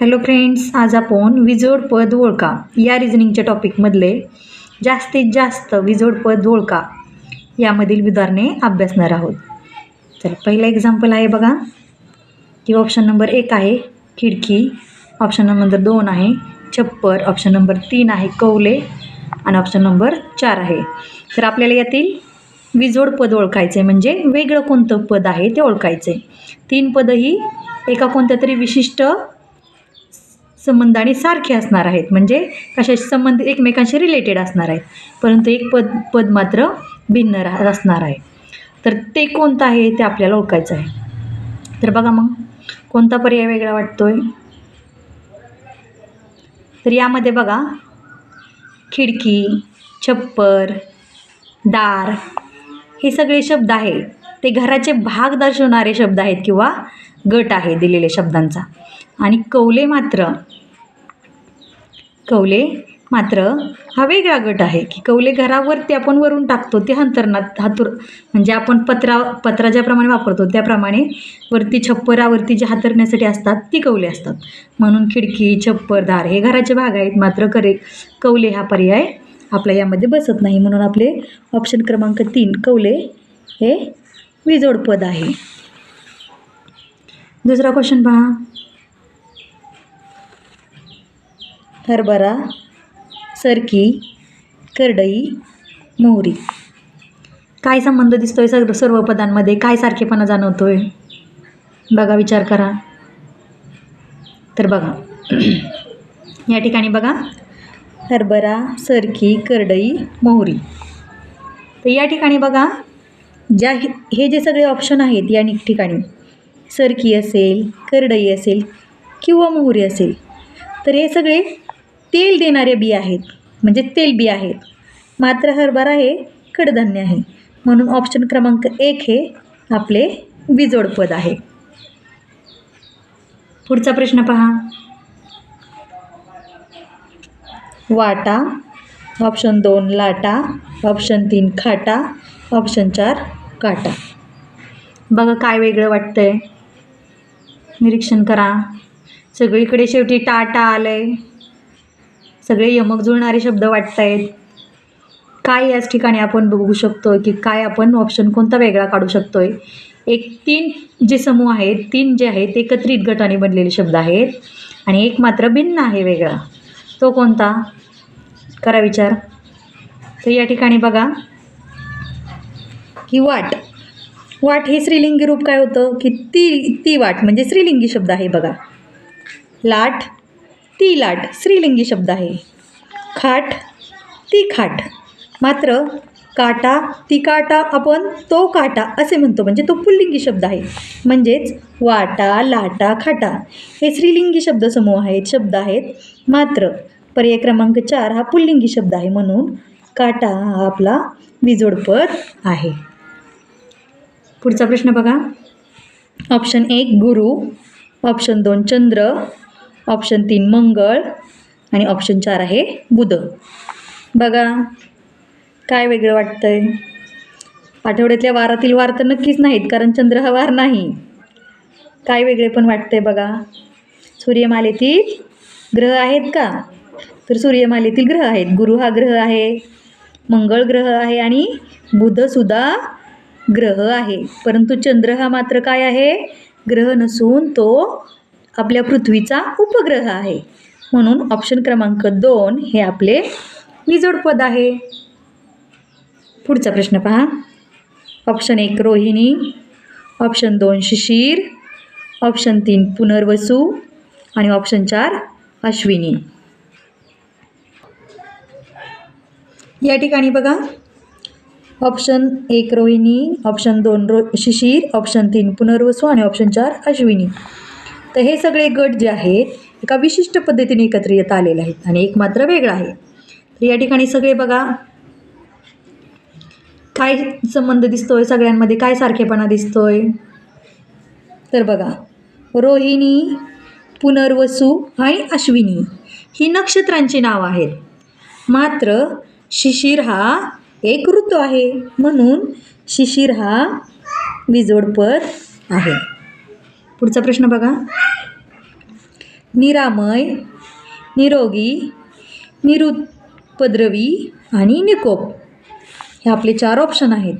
Hello friends आज आपण विजोड पद ओळखा. या रिझनिंगच्या टॉपिकमधले जास्तीत जास्त विजोड पद ओळखा. यामधील उदाहरणे अभ्यासणार आहोत. तर पहिलं एक्झाम्पल आहे बघा. की ऑप्शन नंबर एक आहे खिडकी. ऑप्शन नंबर दोन आहे छप्पर. ऑप्शन नंबर तीन आहे कौले. आणि ऑप्शन नंबर चार आहे. तर आपल्याला यातील विजोड पद ओळखायचे म्हणजे वेगळं कोणतं पद आहे ते ओळखायचे. तीन पदही एका कोणत्या तरी विशिष्ट संबंधाने सारखे असणार आहेत. म्हणजे कशाशी संबंधित एकमेकांशी रिलेटेड असणार आहेत. परंतु एक पद पद मात्र भिन्न राह असणार आहे. तर ते कोणतं आहे ते आपल्याला ओळखायचं आहे. तर बघा मग कोणता पर्याय वेगळा वाटतो आहे तर यामध्ये बघा खिडकी छप्पर दार हे सगळे शब्द आहेत ते घराचे भाग दर्शवणारे शब्द आहेत किंवा गट आहे दिलेले शब्दांचा. आणि कौले मात्र कौले मात्र हा वेगळा गट आहे की कौले घरावरती आपण वरून टाकतो ते हंतरणात हातुर म्हणजे आपण पत्रा पत्रा ज्याप्रमाणे वापरतो त्याप्रमाणे वरती छप्परावरती जे हातरण्यासाठी असतात ती कौले असतात. म्हणून खिडकी छप्पर दार हे घराचे भाग आहेत मात्र करे कौले हा पर्याय आपल्या यामध्ये बसत नाही. म्हणून आपले ऑप्शन क्रमांक तीन कौले हे विजोडपद आहे. दुसरा क्वेश्चन पहा. हरभरा सरकी करडई मोहरी. काय संबंध दिसतोय आहे सर्व पदांमध्ये? काय सारखेपणा जाणवतोय? बघा विचार करा. तर बघा. या ठिकाणी बघा. हरभरा सरकी करडई मोहरी. तर या ठिकाणी बघा. ज्या हे हे जे सगळे ऑप्शन आहेत या नि- ठिकाणी. सरकी असेल करडई असेल किंवा मोहरी असेल. तर हे सगळे तेल देणारे बी आहेत म्हणजे तेलबी आहेत. मात्र हरभरा हे कडधान्य आहे. म्हणून ऑप्शन क्रमांक एक हे आपले विजोडपद आहे. पुढचा प्रश्न पहा. वाटा ऑप्शन दोन लाटा ऑप्शन तीन खाटा ऑप्शन चार काटा. बघा काय वेगळं वाटतंय. निरीक्षण करा. सगळीकडे शेवटी टाटा आलंय. सगळे यमक जुळणारे शब्द वाटत आहेत काय याच ठिकाणी आपण बघू शकतो की काय आपण ऑप्शन कोणता वेगळा काढू शकतोय? एक तीन जे समूह आहेत तीन जे आहेत एकत्रित गटाने बनलेले शब्द आहेत आणि एक मात्र भिन्न आहे वेगळा. तो कोणता? करा विचार. तर या ठिकाणी बघा. की वाट. वाट हे स्त्रीलिंगी रूप काय होतं? की ती ती वाट म्हणजे स्त्रीलिंगी शब्द आहे बघा. लाट ती लाट स्त्रीलिंगी शब्द आहे. खाट ती खाट. मात्र काटा ती काटा आपण तो काटा असे म्हणतो. म्हणजे तो पुल्लिंगी शब्द आहे. म्हणजेच वाटा लाटा खाटा हे स्त्रीलिंगी शब्दसमूह आहेत शब्द आहेत. मात्र पर्याय क्रमांक चार हा पुल्लिंगी शब्द आहे म्हणून काटा हा आपला विजोडपद आहे. पुढचा प्रश्न बघा. ऑप्शन एक गुरु. ऑप्शन दोन चंद्र. ऑप्शन तीन मंगळ आणि ऑप्शन चार आहे बुध. बघा काय वेगळं वाटतंय? आठवड्यातल्या वारातील वार तर नक्कीच नाहीत कारण चंद्र हा वार नाही. काय वेगळे पण वाटतंय बघा. सूर्यमालेतील ग्रह आहेत का? तर सूर्यमालेतील ग्रह आहेत. गुरु हा ग्रह आहे मंगळ ग्रह आहे आणि बुधसुद्धा ग्रह आहे. परंतु चंद्र हा मात्र काय आहे? ग्रह नसून तो आपल्या पृथ्वीचा उपग्रह आहे. म्हणून ऑप्शन क्रमांक दोन हे आपले निजोडपद आहे. पुढचा प्रश्न पहा. ऑप्शन एक रोहिणी. ऑप्शन दोन शिशिर. ऑप्शन तीन पुनर्वसू. आणि ऑप्शन चार अश्विनी. या ठिकाणी बघा. ऑप्शन एक रोहिणी. ऑप्शन दोन रो शिशिर. ऑप्शन तीन पुनर्वसू. आणि ऑप्शन चार अश्विनी. तर हे सगळे गट जे आहेत एका विशिष्ट पद्धतीने एकत्र येत आलेले आहेत आणि एक मात्र वेगळा आहे. तर या ठिकाणी सगळे बघा काय संबंध दिसतोय? सगळ्यांमध्ये काय सारखेपणा दिसतोय? तर बघा रोहिणी पुनर्वसू आणि अश्विनी ही नक्षत्रांची नावं आहेत. मात्र शिशिर हा एक ऋतू आहे म्हणून शिशिर हा विजोडपद आहे. पुढचा प्रश्न बघा. निरामय निरोगी निरुपद्रवी आणि निकोप. हे आपले चार ऑप्शन आहेत.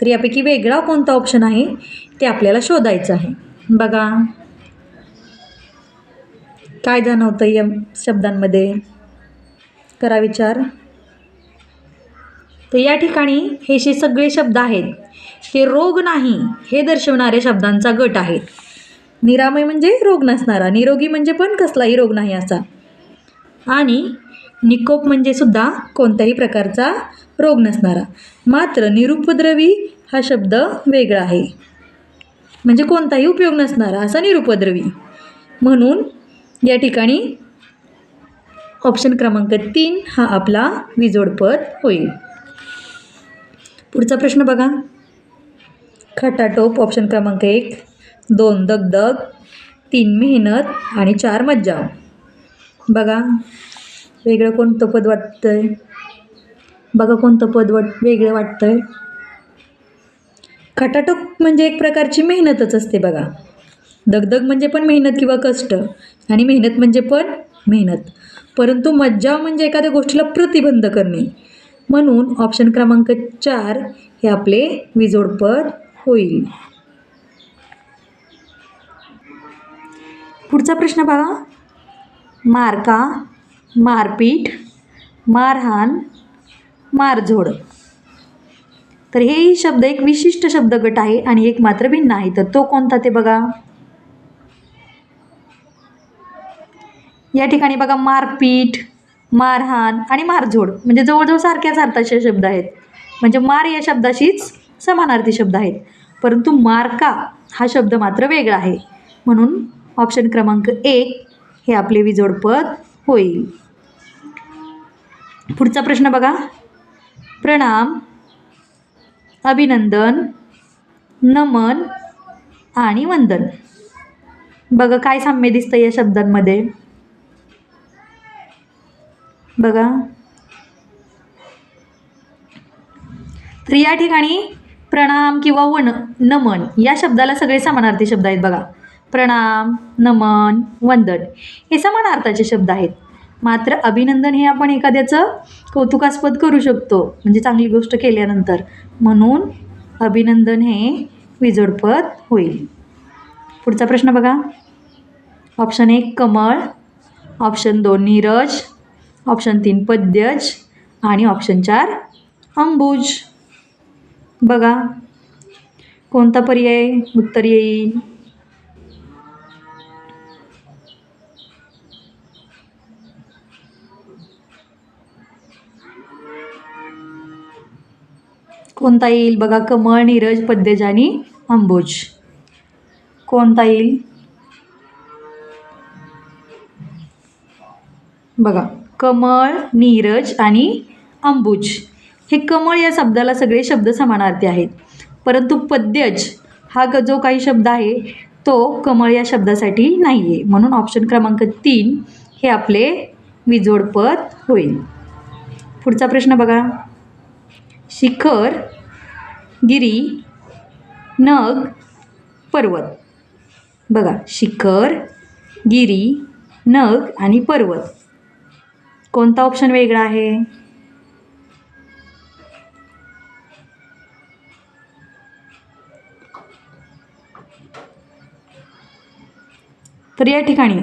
तर यापैकी वेगळा कोणता ऑप्शन आहे? ते आपल्याला शोधायचं आहे. बघा. काय जाणवतं या शब्दांमध्ये? करा विचार. तर या ठिकाणी हे जे सगळे शब्द आहेत हे रोग नाही हे दर्शवणाऱ्या शब्दांचा गट आहे निरामय म्हणजे रोग नसणारा. निरोगी म्हणजे पण कसलाही रोग नाही असा. आणि निकोप म्हणजे सुद्धा कोणत्याही प्रकारचा रोग नसणारा. मात्र निरुपद्रवी हा शब्द वेगळा आहे. म्हणजे कोणताही उपयोग नसणारा असा निरुपद्रवी. म्हणून या ठिकाणी ऑप्शन क्रमांक तीन हा आपला विजोडपद होईल. पुढचा प्रश्न बघा. खटाटोप ऑप्शन क्रमांक एक. दोन दगदग तीन मेहनत आणि चार मज्जाव बघा वेगळं कोणतं पद वाटतं आहे बघा कोणतं पद वाट वेगळं वाटतं आहे खटाटोक म्हणजे एक प्रकारची मेहनतच असते बघा. दगदग म्हणजे पण मेहनत किंवा कष्ट आणि मेहनत म्हणजे पण मेहनत. परंतु मज्जाव म्हणजे एखाद्या गोष्टीला प्रतिबंध करणे. म्हणून ऑप्शन क्रमांक चार हे आपले विजोडपद होईल. पुढचा प्रश्न बघा. मारका मारपीट मारहाण मारझोड. तर हेही शब्द एक विशिष्ट शब्दगट आहे आणि एक मात्र भिन्न आहे. तर तो कोणता ते बघा. या ठिकाणी बघा मारपीट मारहाण आणि मारझोड. म्हणजे जवळजवळ सारख्याच अर्थाचे शब्द आहेत. म्हणजे मार या शब्दाशीच समानार्थी शब्द आहेत. परंतु मारका हा शब्द मात्र वेगळा आहे. म्हणून ऑप्शन क्रमांक एक हे आपले विजोडपद होईल. पुढचा प्रश्न बघा. प्रणाम अभिनंदन नमन आणि वंदन. बघा काय साम्य दिसतं या शब्दांमध्ये. बघा. तर या ठिकाणी प्रणाम किंवा वन नमन या शब्दाला सगळे समानार्थी शब्द आहेत बघा. प्रणाम नमन वंदन हे समानार्थाचे शब्द आहेत. मात्र अभिनंदन हे आपण एखाद्याचं कौतुकास्पद करू शकतो म्हणजे चांगली गोष्ट केल्यानंतर. म्हणून अभिनंदन हे विजोडपद होईल. पुढचा प्रश्न बघा. ऑप्शन एक कमळ. ऑप्शन दोन नीरज. ऑप्शन तीन पद्यज. आणि ऑप्शन चार अंबुज. बघा. कोणता पर्याय? उत्तर येईल. कोणता येईल? बघा कमळ नीरज पद्यज आणि अंबुज. कोणता येईल? बघा कमळ नीरज आणि अंबुज. हे कमळ या शब्दाला सगळे शब्द समानार्थी आहेत. परंतु पद्यज हा ग जो काही शब्द आहे तो कमळ या शब्दासाठी नाही आहे म्हणून ऑप्शन क्रमांक तीन हे आपले विजोडपद होईल. पुढचा प्रश्न बघा. शिखर गिरी नग पर्वत. बघा शिखर गिरी नग आणि पर्वत. कोणता ऑप्शन वेगळा आहे? तर या ठिकाणी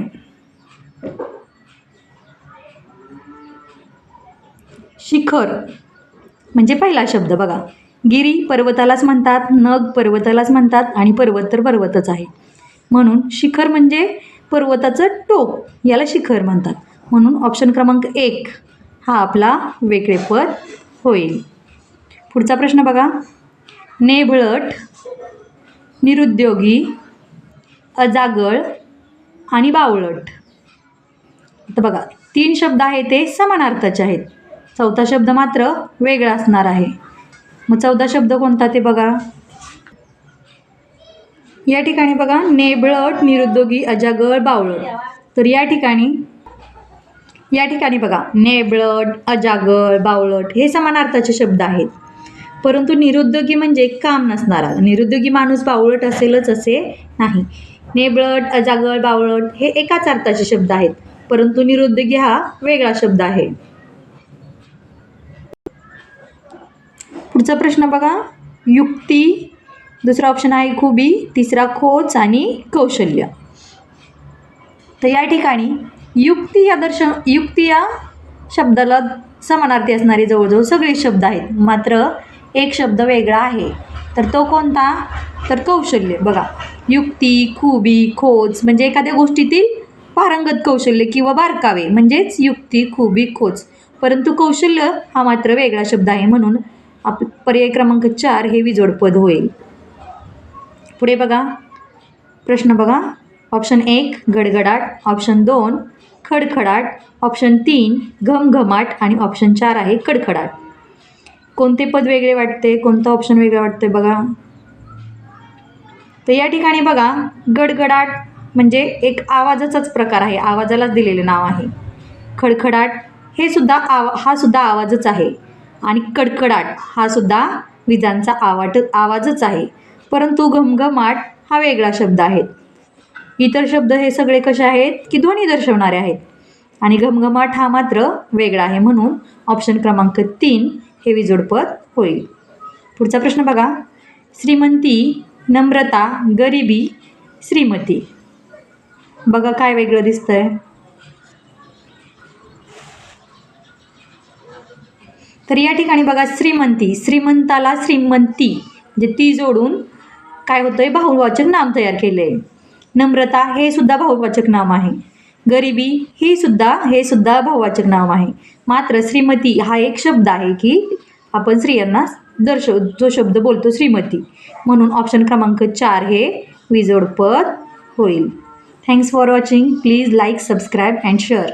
शिखर म्हणजे पहिला शब्द बघा. गिरी पर्वतालाच म्हणतात नग पर्वतालाच म्हणतात आणि पर्वत तर पर्वतच आहे. म्हणून शिखर म्हणजे पर्वताचं टोक याला शिखर म्हणतात. म्हणून ऑप्शन क्रमांक एक हा आपला वेगळेपद होईल. पुढचा प्रश्न बघा. नेभळट निरुद्योगी अजागळ आणि बावळट. तर बघा तीन शब्द आहेत ते समानार्थाचे आहेत. चौथा शब्द मात्र वेगळा असणार आहे. मग चौदा शब्द कोणता ते बघा. या ठिकाणी बघा नेबळट निरुद्योगी अजागळ बावळट. तर या ठिकाणी या ठिकाणी बघा नेबळट अजागळ बावळट हे समानार्थाचे शब्द आहेत. परंतु निरुद्योगी म्हणजे काम नसणारा. निरुद्योगी माणूस बावळट असेलच असे नाही. नेबळट अजागळ बावळट हे एकाच अर्थाचे शब्द आहेत. परंतु निरुद्योगी हा वेगळा शब्द आहे. पुढचा प्रश्न बघा. युक्ती. दुसरा ऑप्शन आहे खुबी. तिसरा खोच आणि कौशल्य. तर या ठिकाणी युक्ती या दर्शन युक्ती या शब्दाला समानार्थी असणारे जवळजवळ सगळे शब्द आहेत. मात्र एक शब्द वेगळा आहे. तर तो कोणता? तर कौशल्य. बघा. युक्ती खुबी खोच म्हणजे एखाद्या गोष्टीतील पारंगत कौशल्य किंवा बारकावे म्हणजेच युक्ती खुबी खोच. परंतु कौशल्य हा मात्र वेगळा शब्द आहे म्हणून आप पर्याय क्रमांक चार हे विजोडपद होईल. पुढे बघा. प्रश्न बघा. ऑप्शन एक गडगडाट. ऑप्शन दोन खडखडाट. ऑप्शन तीन घमघमाट. आणि ऑप्शन चार आहे कडखडाट. कोणते पद वेगळे वाटते? कोणतं ऑप्शन वेगळं वाटते बघा. तर या ठिकाणी बघा. गडगडाट म्हणजे एक आवाजाचाच प्रकार आहे. आवाजालाच दिलेले नाव आहे. खडखडाट हे सुद्धा आवा हा सुद्धा आवाजच आहे. आणि कडकडाट हा सुद्धा विजांचा आवाट आवाजच आहे. परंतु घमघमाट हा वेगळा शब्द आहे. इतर शब्द हे सगळे कसे आहेत? की ध्वनी दर्शवणारे आहेत. आणि घमघमाट हा मात्र वेगळा आहे म्हणून ऑप्शन क्रमांक तीन हे विजोडपद होईल. पुढचा प्रश्न बघा. श्रीमंती नम्रता गरिबी श्रीमती. बघा काय वेगळं दिसतंय. तर या ठिकाणी बघा श्रीमंती श्रीमंताला श्रीमंती म्हणजे ती जोडून काय होतं आहे बहुवाचक नाम तयार केलं आहे नम्रता हे सुद्धा भाऊवाचक नाम आहे. गरिबी ही सुद्धा हे सुद्धा बहुवाचक नाम आहे. मात्र श्रीमती हा एक शब्द आहे की आपण स्त्रियांना दर्शव जो शब्द बोलतो श्रीमती. म्हणून ऑप्शन क्रमांक चार हे विजोडपद होईल. Thanks for watching please like subscribe and share